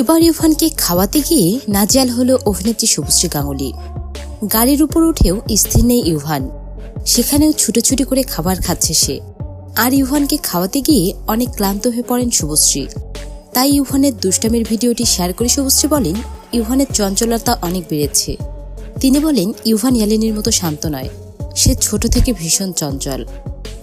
এবার ইভানকে খাওয়াতে গিয়ে নাজিয়াল হলো অভিনেত্রী শুভশ্রী গাঙ্গুলি। গাড়ির উপর উঠেও স্থির নেই ইউভান সেখানেও ছুটোছুটি করে খাবার খাচ্ছে সে। আর ইউভানকে খাওয়াতে গিয়ে অনেক ক্লান্ত হয়ে পড়েন শুভশ্রী। তাই ইউভানের দুষ্টামির ভিডিওটি শেয়ার করে শুভশ্রী বলেন ইউভানের চঞ্চলতা অনেক বেড়েছে। তিনি বলেন ইউভান ইয়ালিনীর মতো শান্ত নয়। সে ছোট থেকে ভীষণ চঞ্চল।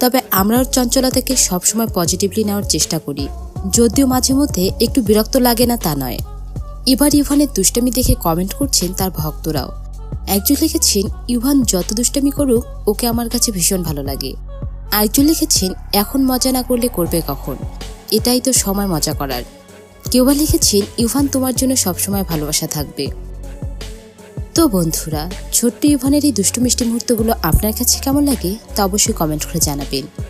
তবে আমরা ওর চঞ্চলতাকে সবসময় পজিটিভলি নেওয়ার চেষ্টা করি। যদিও মাঝে মধ্যে একটু বিরক্ত লাগে না তা নয়। এবার ইভানের দুষ্টামি দেখে কমেন্ট করছেন তার ভক্তরাও। একজন লিখেছেন, ইভান যত দুষ্টামি করুক, ওকে আমার কাছে ভীষণ ভালো লাগে। আরেকজন লিখেছেন, এখন মজা না করলে করবে কখন? এটাই তো সময় মজা করার। কেউ বা লিখেছেন, ইভান তোমার জন্য সবসময় ভালোবাসা থাকবে। তো বন্ধুরা, ছোট্ট ইভানের এই দুষ্টু মিষ্টি মুহূর্তগুলো আপনার কাছে কেমন লাগে তা অবশ্যই কমেন্ট করে জানাবেন।